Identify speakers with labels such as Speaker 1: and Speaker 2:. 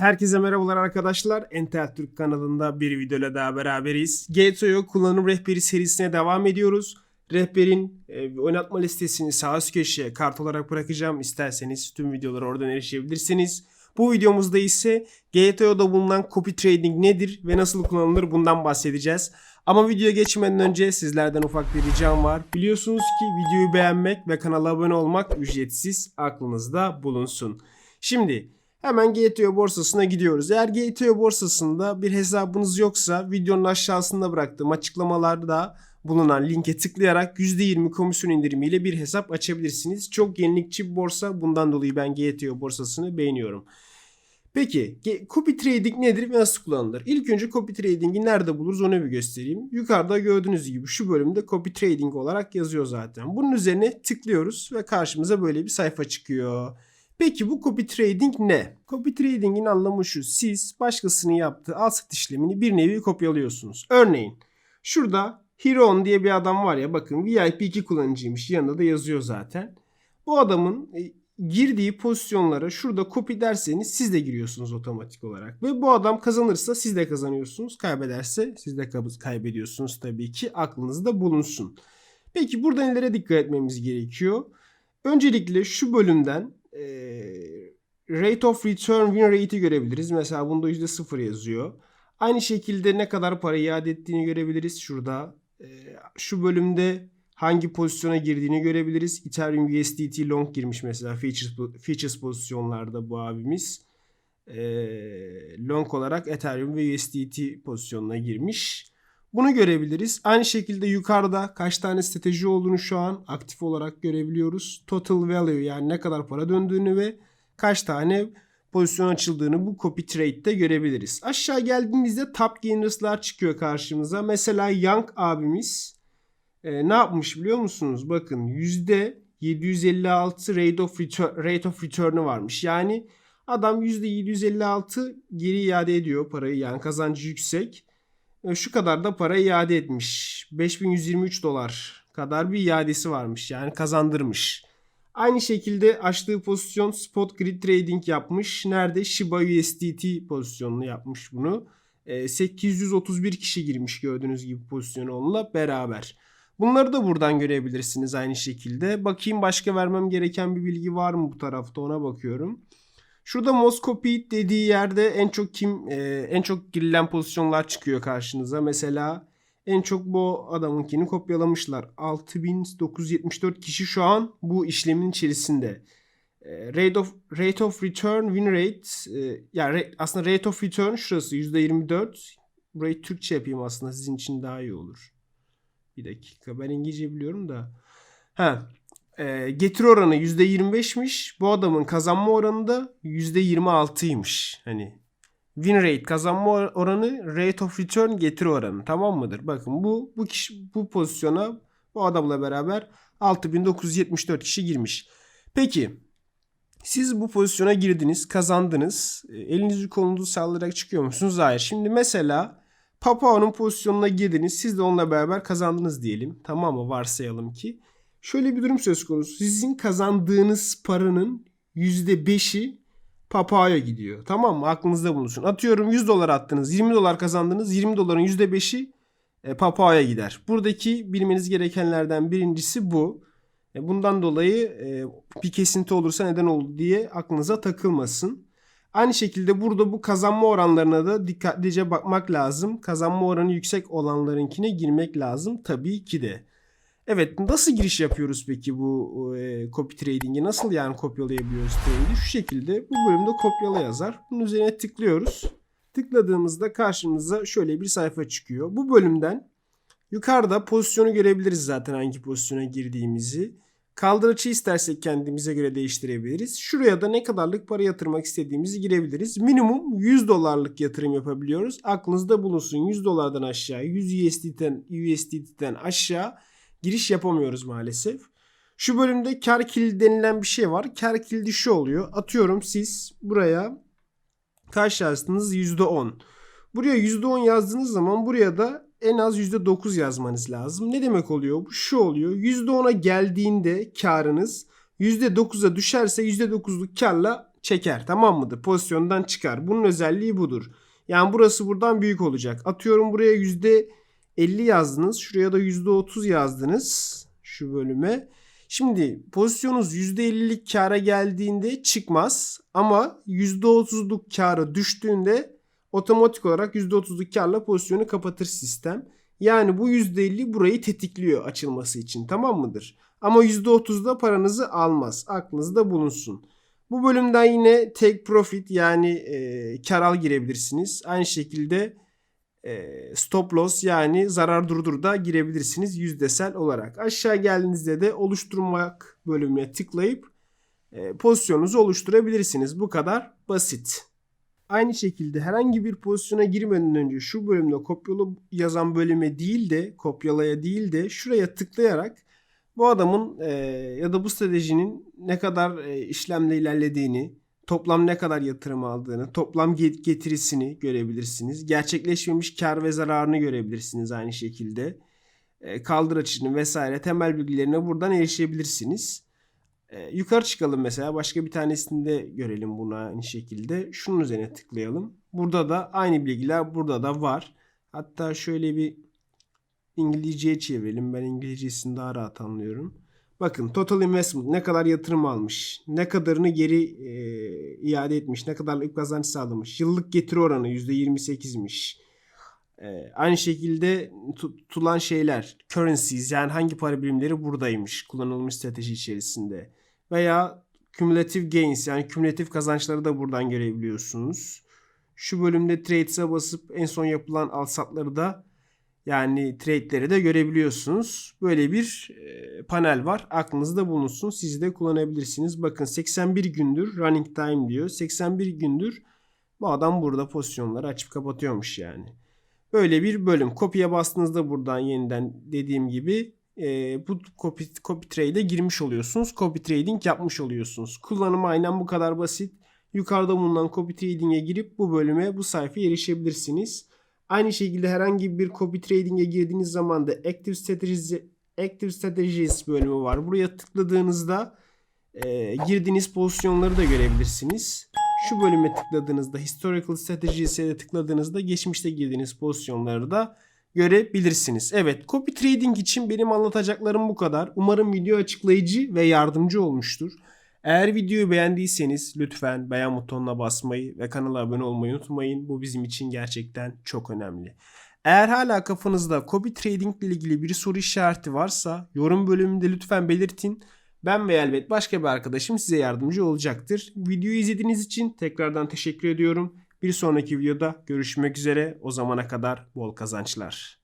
Speaker 1: Herkese merhabalar arkadaşlar. Entel Türk kanalında bir videoyla daha beraberiz. GTO kullanım rehberi serisine devam ediyoruz. Rehberin e, oynatma listesini sağ üst köşeye kart olarak bırakacağım. İsterseniz tüm videolara oradan erişebilirsiniz. Bu videomuzda ise GTO'da bulunan copy trading nedir ve nasıl kullanılır bundan bahsedeceğiz. Ama videoya geçmeden önce sizlerden ufak bir ricam var. Biliyorsunuz ki videoyu beğenmek ve kanala abone olmak ücretsiz aklınızda bulunsun. Şimdi Hemen GTO borsasına gidiyoruz. Eğer GTO borsasında bir hesabınız yoksa videonun aşağısında bıraktığım açıklamalarda bulunan linke tıklayarak %20 komisyon indirimiyle bir hesap açabilirsiniz. Çok yenilikçi bir borsa. Bundan dolayı ben GTO borsasını beğeniyorum. Peki copy trading nedir ve nasıl kullanılır? İlk önce copy trading'i nerede buluruz onu bir göstereyim. Yukarıda gördüğünüz gibi şu bölümde copy trading olarak yazıyor zaten. Bunun üzerine tıklıyoruz ve karşımıza böyle bir sayfa çıkıyor. Peki bu copy trading ne? Copy trading'in anlamı şu. Siz başkasının yaptığı al sat işlemini bir nevi kopyalıyorsunuz. Örneğin şurada Hiron diye bir adam var ya bakın VIP 2 kullanıcıymış. Yanında da yazıyor zaten. Bu adamın e, girdiği pozisyonlara şurada copy derseniz siz de giriyorsunuz otomatik olarak. Ve bu adam kazanırsa siz de kazanıyorsunuz. Kaybederse siz de kaybediyorsunuz tabii ki. Aklınızda bulunsun. Peki burada nelere dikkat etmemiz gerekiyor? Öncelikle şu bölümden e, rate of return win rate'i görebiliriz. Mesela bunda %0 yazıyor. Aynı şekilde ne kadar para iade ettiğini görebiliriz şurada. E, şu bölümde hangi pozisyona girdiğini görebiliriz. Ethereum USDT long girmiş mesela features, features pozisyonlarda bu abimiz. E, long olarak Ethereum ve USDT pozisyonuna girmiş. Bunu görebiliriz. Aynı şekilde yukarıda kaç tane strateji olduğunu şu an aktif olarak görebiliyoruz. Total value yani ne kadar para döndüğünü ve kaç tane pozisyon açıldığını bu copy trade'de görebiliriz. Aşağı geldiğimizde top gainers'lar çıkıyor karşımıza. Mesela Young abimiz e, ne yapmış biliyor musunuz? Bakın %756 rate of return, rate of return'ı varmış. Yani adam %756 geri iade ediyor parayı yani kazancı yüksek. E, şu kadar da para iade etmiş. 5123 dolar kadar bir iadesi varmış. Yani kazandırmış. Aynı şekilde açtığı pozisyon spot grid trading yapmış. Nerede? Shiba USDT pozisyonunu yapmış bunu. E, 831 kişi girmiş gördüğünüz gibi pozisyonu onunla beraber. Bunları da buradan görebilirsiniz aynı şekilde. Bakayım başka vermem gereken bir bilgi var mı bu tarafta ona bakıyorum. Şurada Moskopi dediği yerde en çok kim e, en çok girilen pozisyonlar çıkıyor karşınıza. Mesela en çok bu adamınkini kopyalamışlar. 6974 kişi şu an bu işlemin içerisinde. E, rate of rate of return win rate e, yani aslında rate of return şurası %24. Burayı Türkçe yapayım aslında sizin için daha iyi olur. Bir dakika ben İngilizce biliyorum da. Ha, e, getiri oranı %25'miş. Bu adamın kazanma oranı da %26'ymış. Hani win rate kazanma oranı rate of return getiri oranı tamam mıdır? Bakın bu bu kişi bu pozisyona bu adamla beraber 6974 kişi girmiş. Peki siz bu pozisyona girdiniz, kazandınız. E, Elinizi kolunuzu sallayarak çıkıyor musunuz? Hayır. Şimdi mesela Papao'nun pozisyonuna girdiniz. Siz de onunla beraber kazandınız diyelim. Tamam mı? Varsayalım ki. Şöyle bir durum söz konusu. Sizin kazandığınız paranın %5'i Papao'ya gidiyor. Tamam mı? Aklınızda bulunsun. Atıyorum 100 dolar attınız. 20 dolar kazandınız. 20 doların %5'i e, Papao'ya gider. Buradaki bilmeniz gerekenlerden birincisi bu. E, bundan dolayı e, bir kesinti olursa neden oldu diye aklınıza takılmasın. Aynı şekilde burada bu kazanma oranlarına da dikkatlice bakmak lazım. Kazanma oranı yüksek olanlarınkine girmek lazım tabii ki de. Evet nasıl giriş yapıyoruz peki bu e, copy trading'i? Nasıl yani kopyalayabiliyoruz trade'i? Şu şekilde bu bölümde kopyala yazar. Bunun üzerine tıklıyoruz. Tıkladığımızda karşımıza şöyle bir sayfa çıkıyor. Bu bölümden yukarıda pozisyonu görebiliriz zaten hangi pozisyona girdiğimizi. Kaldıraçı istersek kendimize göre değiştirebiliriz. Şuraya da ne kadarlık para yatırmak istediğimizi girebiliriz. Minimum 100 dolarlık yatırım yapabiliyoruz. Aklınızda bulunsun 100 dolardan aşağı 100 USDT'den, USDT'den aşağı giriş yapamıyoruz maalesef. Şu bölümde kar kilidi denilen bir şey var. Kar kilidi şu oluyor. Atıyorum siz buraya kaç yazdınız? %10. Buraya %10 yazdığınız zaman buraya da en az %9 yazmanız lazım. Ne demek oluyor? Bu şu oluyor. %10'a geldiğinde karınız %9'a düşerse %9'luk karla çeker tamam mıdır? Pozisyondan çıkar. Bunun özelliği budur. Yani burası buradan büyük olacak. Atıyorum buraya %50 yazdınız. Şuraya da %30 yazdınız. Şu bölüme. Şimdi pozisyonunuz %50'lik kâra geldiğinde çıkmaz. Ama %30'luk kâra düştüğünde otomatik olarak %30'luk karla pozisyonu kapatır sistem. Yani bu %50 burayı tetikliyor açılması için tamam mıdır? Ama %30'da paranızı almaz. Aklınızda bulunsun. Bu bölümden yine take profit yani e, kar al girebilirsiniz. Aynı şekilde stop loss yani zarar durdur da girebilirsiniz yüzdesel olarak. Aşağı geldiğinizde de oluşturmak bölümüne tıklayıp e, pozisyonunuzu oluşturabilirsiniz. Bu kadar basit. Aynı şekilde herhangi bir pozisyona girmeden önce şu bölümde kopyala yazan bölüme değil de kopyalaya değil de şuraya tıklayarak bu adamın e, ya da bu stratejinin ne kadar e, işlemle ilerlediğini, toplam ne kadar yatırım aldığını, toplam get- getirisini görebilirsiniz. Gerçekleşmemiş kar ve zararını görebilirsiniz aynı şekilde. E, kaldır açını vesaire temel bilgilerine buradan erişebilirsiniz. E, yukarı çıkalım mesela başka bir tanesinde görelim bunu aynı şekilde. Şunun üzerine tıklayalım. Burada da aynı bilgiler burada da var. Hatta şöyle bir İngilizceye çevirelim. Ben İngilizcesini daha rahat anlıyorum. Bakın total investment ne kadar yatırım almış, ne kadarını geri e, iade etmiş, ne kadarlık kazanç sağlamış. Yıllık getiri oranı %28'miş. E, aynı şekilde tutulan şeyler, currencies yani hangi para birimleri buradaymış kullanılmış strateji içerisinde. Veya cumulative gains yani kümülatif kazançları da buradan görebiliyorsunuz. Şu bölümde trades'e basıp en son yapılan alsatları da yani trade'leri de görebiliyorsunuz. Böyle bir e, panel var. Aklınızda bulunsun. Siz de kullanabilirsiniz. Bakın 81 gündür running time diyor. 81 gündür bu adam burada pozisyonları açıp kapatıyormuş yani. Böyle bir bölüm. Kopya bastığınızda buradan yeniden dediğim gibi e, bu copy, copy trade'e girmiş oluyorsunuz. Copy trading yapmış oluyorsunuz. Kullanımı aynen bu kadar basit. Yukarıda bulunan copy trading'e girip bu bölüme bu sayfaya erişebilirsiniz. Aynı şekilde herhangi bir copy trading'e girdiğiniz zaman da Active Strategies, Active Strategies bölümü var. Buraya tıkladığınızda e, girdiğiniz pozisyonları da görebilirsiniz. Şu bölüme tıkladığınızda Historical Strategies'e de tıkladığınızda geçmişte girdiğiniz pozisyonları da görebilirsiniz. Evet copy trading için benim anlatacaklarım bu kadar. Umarım video açıklayıcı ve yardımcı olmuştur. Eğer videoyu beğendiyseniz lütfen beğen butonuna basmayı ve kanala abone olmayı unutmayın. Bu bizim için gerçekten çok önemli. Eğer hala kafanızda copy trading ile ilgili bir soru işareti varsa yorum bölümünde lütfen belirtin. Ben ve elbet başka bir arkadaşım size yardımcı olacaktır. Videoyu izlediğiniz için tekrardan teşekkür ediyorum. Bir sonraki videoda görüşmek üzere. O zamana kadar bol kazançlar.